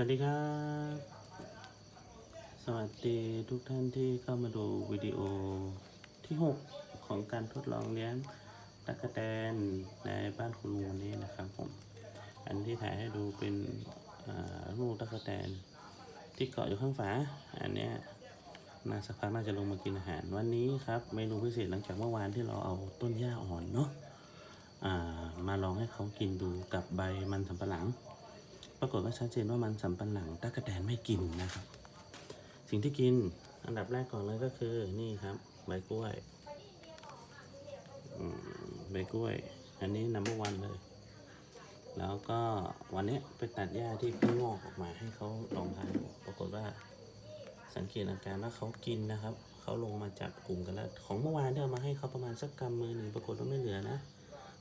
วัสดีครับ สวัสดีทุกท่านที่เข้ามาดูวิดีโอที่ 6 ของการทดลองเลี้ยงตะกะแตนในบ้านคุณลุงนี้นะครับผม อันที่ถ่ายให้ดูเป็นลูกตะกะแตนที่เกาะอยู่ข้างฝา อันเนี้ยนาสักพักน่าจะลงมากินอาหารวันนี้ครับเมนูพิเศษหลังจากเมื่อวานที่เราเอาต้นหญ้าอ่อนเนาะมาลองให้เขากินดูกับใบมันสำปะหลัง ปรากฏว่าชัดเจนว่ามันสำปะหลังตะกะแตนไม่กินนะครับ สิ่งที่กินอันดับแรกก่อนเลยก็คือนี่ครับ ใบกล้วยใบกล้วย อันนี้นัมเบอร์วันเลย แล้วก็วันนี้ไปตัดหญ้าที่เพิ่งงอกออกมาให้เขาลองทานปรากฏว่าสังเกตอาการว่าเขากินนะครับเขาลงมาจับกลุ่มกันแล้ว ของเมื่อวานที่เอามาให้เขาประมาณสักกำมือหนึ่งปรากฏว่าไม่เหลือนะ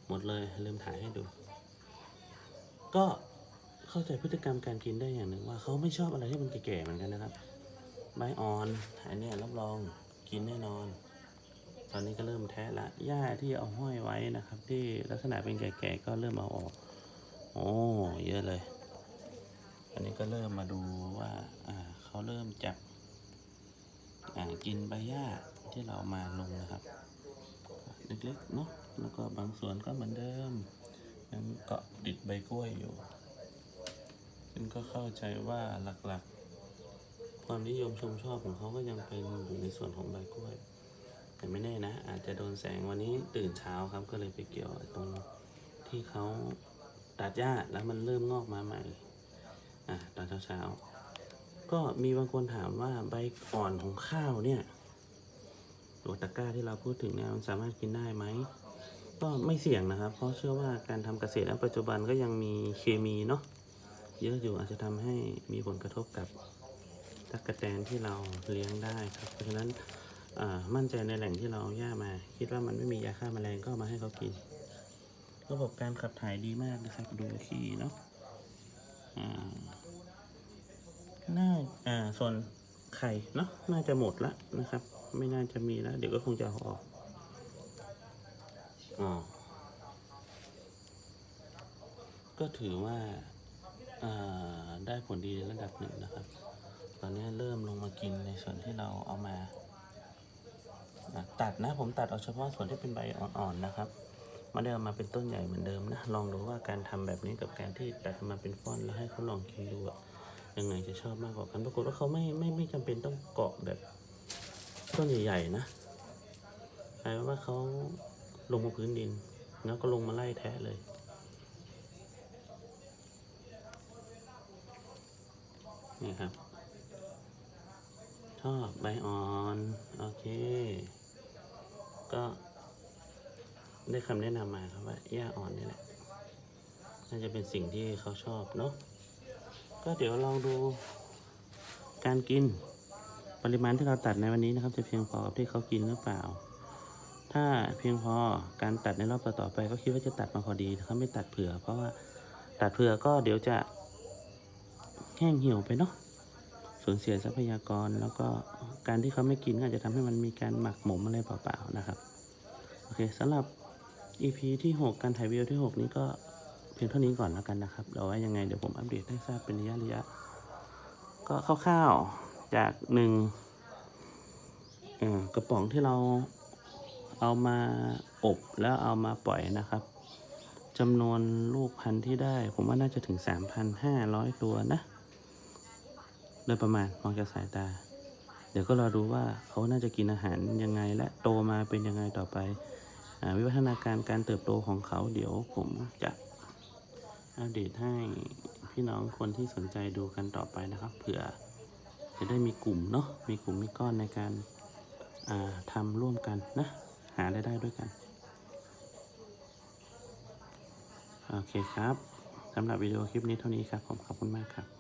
หมดเลยลืมถ่ายให้ดู ก็ เข้าใจพฤติกรรมการกินได้อย่างหนึ่งว่าเขาไม่ชอบอะไรที่มันแก่ๆเหมือนกันนะครับใบอ่อนอันนี้รับรองกินแน่นอน ตอนนี้ก็เริ่มแทะละหญ้าที่เอาห้อยไว้นะครับ ที่ลักษณะเป็นแก่ๆก็เริ่มเอาออกโอ้เยอะเลย อันนี้ก็เริ่มมาดูว่าอ่าเขาเริ่มจับอ่ากินใบหญ้าที่เรามาลงนะครับเล็กๆเนาะแล้วก็บางส่วนก็เหมือนเดิมยังเกาะติดใบกล้วยอยู่ ซึ่งก็เข้าใจว่าหลักๆ ความนิยมชมชอบของเขาก็ยังเป็นอยู่ในส่วนของใบกล้วย แต่ไม่แน่นะ อาจจะโดนแสงวันนี้ตื่นเช้าครับก็เลยไปเกี่ยวตรงที่เขาตัดหญ้าแล้วมันเริ่มงอกมาใหม่อะตอนเช้าๆก็มีบางคนถามว่าใบอ่อนของข้าวเนี่ยตัวตะกร้าที่เราพูดถึงเนี่ยมันสามารถกินได้ไหมก็ไม่เสี่ยงนะครับ เพราะเชื่อว่าการทำเกษตรณปัจจุบันก็ยังมีเคมีเนาะ เยอะอยู่อาจจะทำให้มีผลกระทบกับตั๊กะแตนที่เราเลี้ยงได้ครับ เพราะฉะนั้นมั่นใจในแหล่งที่เราเอาหญ้ามา คิดว่ามันไม่มียาฆ่าแมลงก็มาให้เขากิน ระบบการขับถ่ายดีมากนะครับ ดูขี้เนาะน่าอ่าส่วนไข่เนาะน่าจะหมดละนะครับ ไม่น่าจะมีแล้ว เดี๋ยวก็คงจะอออกอ๋อก็ถือว่า ได้ผลดีในระดับหนึ่งนะครับ ตอนนี้เริ่มลงมากินในส่วนที่เราเอามา ตัดนะผมตัดเอาเฉพาะส่วนที่เป็นใบอ่อนๆนะครับม่ได้เอามาเป็นต้นใหญ่เหมือนเดิมนะ ลองดูว่าการทำแบบนี้กับการที่ตัดมาเป็นฟ่อนแล้วให้เขาลองกินดูอะยังไงจะชอบมากกว่ากันปรากฏว่าเขาไม่ไม่ไม่จำเป็นต้องเกาะแบบต้นใหญ่ๆนะกลายว่าเขาลงมาพื้นดิน แล้วก็ลงมาไล่แทะเลย นี่ครับ ชอบใบอ่อน โอเค ก็ได้คำแนะนำมาครับว่าหญ้าอ่อนนี่แหละ น่าจะเป็นสิ่งที่เขาชอบเนาะ ก็เดี๋ยวลองดูการกินปริมาณที่เราตัดในวันนี้นะครับ จะเพียงพอกับที่เขากินหรือเปล่า ถ้าเพียงพอการตัดในรอบต่อๆไป ก็คิดว่าจะตัดมาพอดีเขาไม่ตัดเผื่อ เพราะว่าตัดเผื่อก็เดี๋ยวจะ แห้งเหี่ยวไปเนาะสูญเสียทรัพยากรแล้วก็การที่เขาไม่กินก็อาจจะทำให้มันมีการหมักหมมอะไรเปล่าๆนะครับโอเคสำหรับ EP ที่ 6 การถ่ายวิดีโอที่ 6 นี้ก็เพียงเท่านี้ก่อนแล้วกันนะครับเดี๋ยวไว้ยังไงเดี๋ยวผมอัปเดตให้ทราบเป็นระยะระยะ ก็คร่าวๆจากหนึ่งกระป๋องที่เราเอามาอบแล้วเอามาปล่อยนะครับจำนวนลูกพันธุ์ที่ได้ ผมว่าน่าจะถึง 3,500 ตัวนะ โดยประมาณมองจากสายตา เดี๋ยวก็รอดูว่าเขาน่าจะกินอาหารยังไง และโตมาเป็นยังไงต่อไปอวิวัฒนาการการเติบโตของเขา เดี๋ยวผมจะอัปเดตให้พี่น้องคนที่สนใจดูกันต่อไปนะครับเผื่อจะได้มีกลุ่มเนาะมีกลุ่มมีก้อนในการาทำร่วมกันนะหารายได้ด้วยกันโอเคครับสำหรับวิดีโอคลิปนี้เท่านี้ครับผมขอบคุณมากครับ